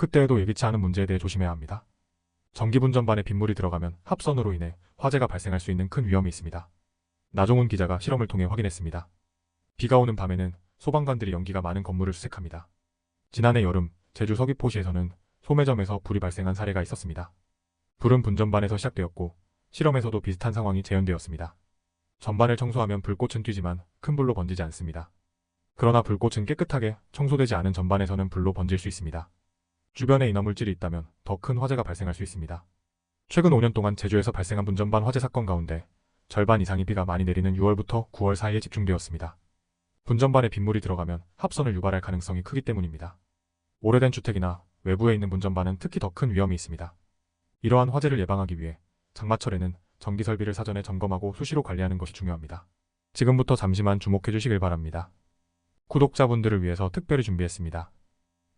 그때에도 예기치 않은 문제에 대해 조심해야 합니다. 전기분 전반에 빗물이 들어가면 합선으로 인해 화재가 발생할 수 있는 큰 위험이 있습니다. 나종훈 기자가 실험을 통해 확인했습니다. 비가 오는 밤에는 소방관들이 연기가 많은 건물을 수색합니다. 지난해 여름 제주 서귀포시에서는 소매점에서 불이 발생한 사례가 있었습니다. 불은 분전반에서 시작되었고 실험에서도 비슷한 상황이 재현되었습니다. 전반을 청소하면 불꽃은 튀지만 큰 불로 번지지 않습니다. 그러나 불꽃은 깨끗하게 청소되지 않은 전반에서는 불로 번질 수 있습니다. 주변에 인화물질이 있다면 더 큰 화재가 발생할 수 있습니다. 최근 5년 동안 제주에서 발생한 분전반 화재 사건 가운데 절반 이상이 비가 많이 내리는 6월부터 9월 사이에 집중되었습니다. 분전반에 빗물이 들어가면 합선을 유발할 가능성이 크기 때문입니다. 오래된 주택이나 외부에 있는 분전반은 특히 더 큰 위험이 있습니다. 이러한 화재를 예방하기 위해 장마철에는 전기 설비를 사전에 점검하고 수시로 관리하는 것이 중요합니다. 지금부터 잠시만 주목해 주시길 바랍니다. 구독자분들을 위해서 특별히 준비했습니다.